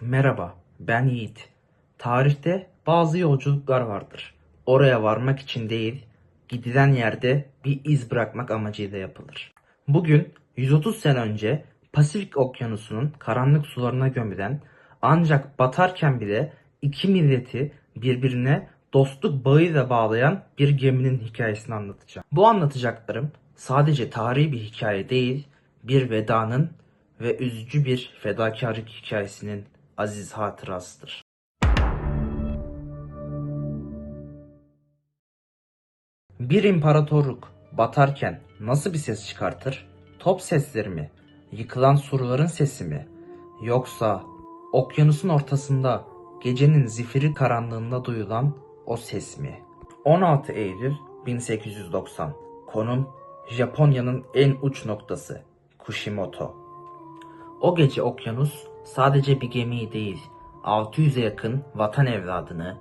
Merhaba, ben Yiğit. Tarihte bazı yolculuklar vardır. Oraya varmak için değil, gidilen yerde bir iz bırakmak amacıyla yapılır. Bugün 130 sene önce Pasifik Okyanusu'nun karanlık sularına gömülen ancak batarken bile iki milleti birbirine dostluk bağıyla bağlayan bir geminin hikayesini anlatacağım. Bu anlatacaklarım sadece tarihi bir hikaye değil, bir vedanın ve üzücü bir fedakarlık hikayesinin aziz hatırasıdır. Bir imparatorluk batarken nasıl bir ses çıkartır? Top sesleri mi? Yıkılan surların sesi mi? Yoksa okyanusun ortasında gecenin zifiri karanlığında duyulan o ses mi? 16 Eylül 1890 Konum Japonya'nın en uç noktası Kushimoto o gece okyanus sadece bir gemiyi değil, 600'e yakın vatan evladını,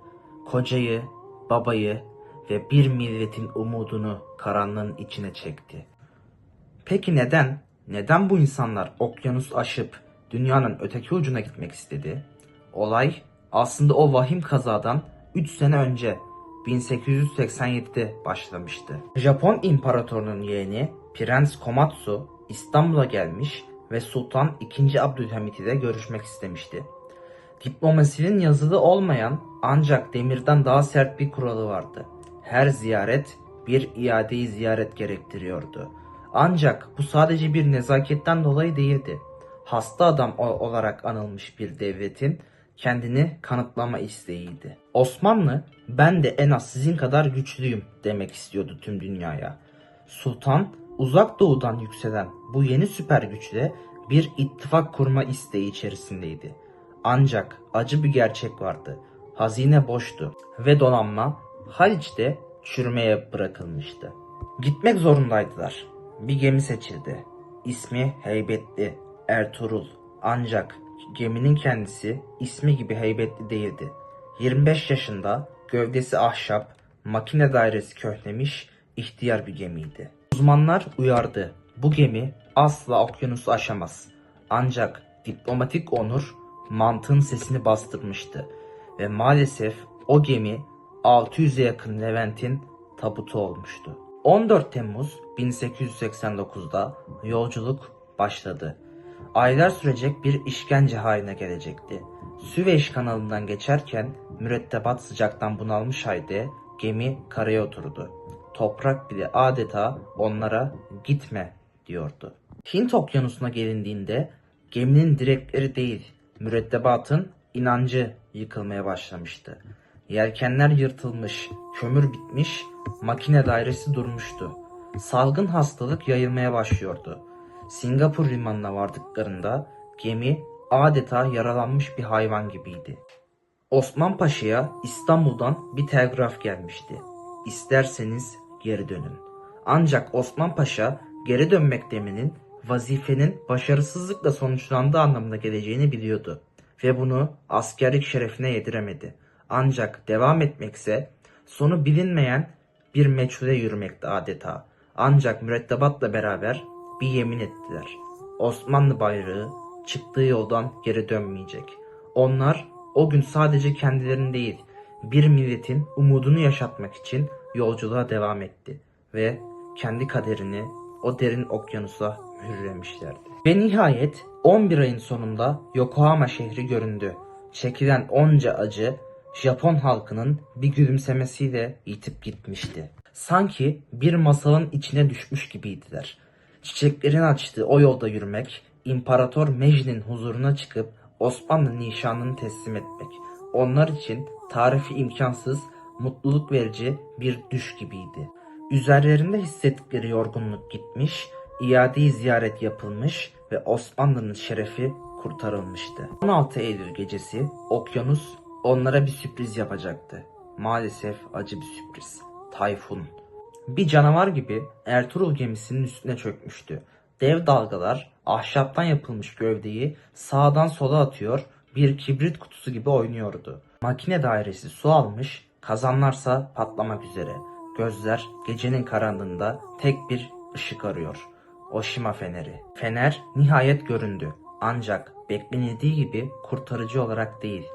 kocayı, babayı ve bir milletin umudunu karanlığın içine çekti. Peki neden? Neden bu insanlar okyanus aşıp dünyanın öteki ucuna gitmek istedi? Olay aslında o vahim kazadan 3 sene önce 1887'de başlamıştı. Japon imparatorunun yeğeni Prens Komatsu İstanbul'a gelmiş ve Sultan II. Abdülhamit ile görüşmek istemişti. Diplomasinin yazılı olmayan ancak demirden daha sert bir kuralı vardı. Her ziyaret bir iadeyi ziyaret gerektiriyordu. Ancak bu sadece bir nezaketten dolayı değildi. Hasta adam olarak anılmış bir devletin kendini kanıtlama isteğiydi. Osmanlı ben de en az sizin kadar güçlüyüm demek istiyordu tüm dünyaya. Sultan uzak doğudan yükselen bu yeni süper güçle bir ittifak kurma isteği içerisindeydi. Ancak acı bir gerçek vardı. Hazine boştu ve donanma Haliç'te çürümeye bırakılmıştı. Gitmek zorundaydılar. Bir gemi seçildi. İsmi heybetli Ertuğrul. Ancak geminin kendisi ismi gibi heybetli değildi. 25 yaşında gövdesi ahşap, makine dairesi köhlemiş, ihtiyar bir gemiydi. Uzmanlar uyardı. Bu gemi asla okyanusu aşamaz. Ancak diplomatik onur mantığın sesini bastırmıştı ve maalesef o gemi 600'e yakın Levent'in tabutu olmuştu. 14 Temmuz 1889'da yolculuk başladı. Aylar sürecek bir işkence haline gelecekti. Süveyş kanalından geçerken mürettebat sıcaktan bunalmış halde gemi karaya oturdu. Toprak bile adeta onlara gitme diyordu. Hint okyanusuna gelindiğinde geminin direkleri değil mürettebatın inancı yıkılmaya başlamıştı. Yelkenler yırtılmış, kömür bitmiş, makine dairesi durmuştu. Salgın hastalık yayılmaya başlıyordu. Singapur limanına vardıklarında gemi adeta yaralanmış bir hayvan gibiydi. Osman Paşa'ya İstanbul'dan bir telgraf gelmişti. İsterseniz geri dönün. Ancak Osman Paşa geri dönmek demenin vazifenin başarısızlıkla sonuçlandığı anlamına geleceğini biliyordu ve bunu askerlik şerefine yediremedi. Ancak devam etmekse sonu bilinmeyen bir meçhule yürümekti adeta. Ancak mürettebatla beraber bir yemin ettiler. Osmanlı bayrağı çıktığı yoldan geri dönmeyecek. Onlar o gün sadece kendilerini değil, bir milletin umudunu yaşatmak için yolculuğa devam etti ve kendi kaderini o derin okyanusa mühürlemişlerdi. Ve nihayet 11 ayın sonunda Yokohama şehri göründü. Çekilen onca acı Japon halkının bir gülümsemesiyle yitip gitmişti. Sanki bir masalın içine düşmüş gibiydiler. Çiçeklerin açtığı o yolda yürümek, İmparator Mecdi'nin huzuruna çıkıp Osmanlı nişanını teslim etmek. Onlar için tarifi imkansız, mutluluk verici bir düş gibiydi. Üzerlerinde hissettikleri yorgunluk gitmiş, iade ziyaret yapılmış ve Osmanlı'nın şerefi kurtarılmıştı. 16 Eylül gecesi okyanus onlara bir sürpriz yapacaktı. Maalesef acı bir sürpriz. Tayfun. Bir canavar gibi Ertuğrul gemisinin üstüne çökmüştü. Dev dalgalar ahşaptan yapılmış gövdeyi sağdan sola atıyor, bir kibrit kutusu gibi oynuyordu. Makine dairesi su almış, kazanlarsa patlamak üzere. Gözler gecenin karanlığında tek bir ışık arıyor. Oshima feneri. Fener nihayet göründü. Ancak beklenildiği gibi kurtarıcı olarak değil.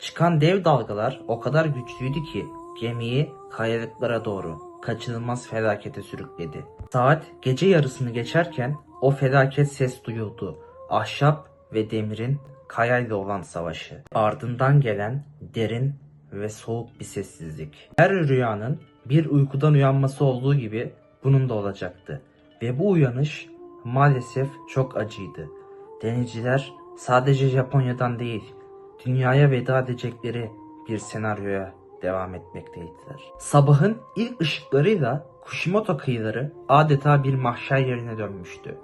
Çıkan dev dalgalar o kadar güçlüydü ki gemiyi kayalıklara doğru kaçınılmaz felakete sürükledi. Saat gece yarısını geçerken o felaket ses duyuldu. Ahşap ve demirin kayayla olan savaşı. Ardından gelen derin ve soğuk bir sessizlik. Her rüyanın bir uykudan uyanması olduğu gibi bunun da olacaktı. Ve bu uyanış maalesef çok acıydı. Denizciler sadece Japonya'dan değil, dünyaya veda edecekleri bir senaryoya devam etmekteydiler. Sabahın ilk ışıklarıyla Kushimoto kıyıları adeta bir mahşer yerine dönmüştü.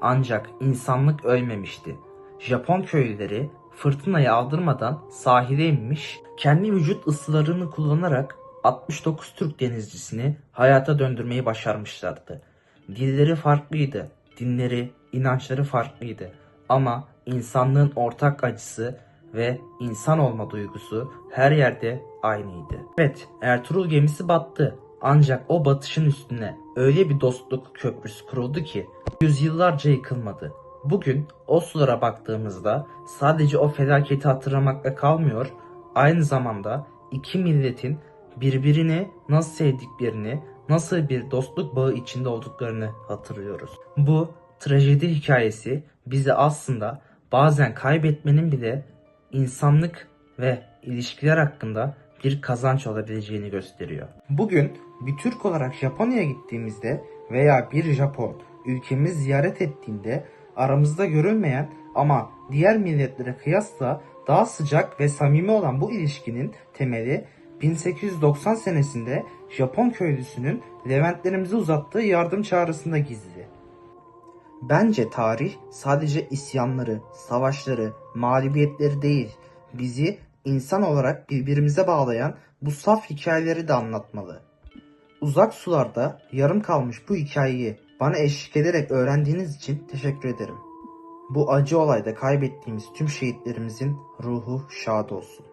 Ancak insanlık ölmemişti. Japon köylüleri fırtınayı aldırmadan sahile inmiş, kendi vücut ısılarını kullanarak 69 Türk denizcisini hayata döndürmeyi başarmışlardı. Dilleri farklıydı, dinleri, inançları farklıydı ama insanlığın ortak acısı ve insan olma duygusu her yerde aynıydı. Evet, Ertuğrul gemisi battı. Ancak o batışın üstüne öyle bir dostluk köprüsü kuruldu ki yüzyıllarca yıkılmadı. Bugün o sulara baktığımızda sadece o felaketi hatırlamakla kalmıyor, aynı zamanda iki milletin birbirini nasıl sevdiklerini, nasıl bir dostluk bağı içinde olduklarını hatırlıyoruz. Bu trajedi hikayesi bize aslında bazen kaybetmenin bile insanlık ve ilişkiler hakkında bir kazanç olabileceğini gösteriyor. Bugün bir Türk olarak Japonya'ya gittiğimizde veya bir Japon ülkemizi ziyaret ettiğinde aramızda görülmeyen ama diğer milletlere kıyasla daha sıcak ve samimi olan bu ilişkinin temeli 1890 senesinde Japon köylüsünün Leventlerimize uzattığı yardım çağrısında gizli. Bence tarih sadece isyanları, savaşları, mağlubiyetleri değil, bizi insan olarak birbirimize bağlayan bu saf hikayeleri de anlatmalı. Uzak sularda yarım kalmış bu hikayeyi bana eşlik ederek öğrendiğiniz için teşekkür ederim. Bu acı olayda kaybettiğimiz tüm şehitlerimizin ruhu şad olsun.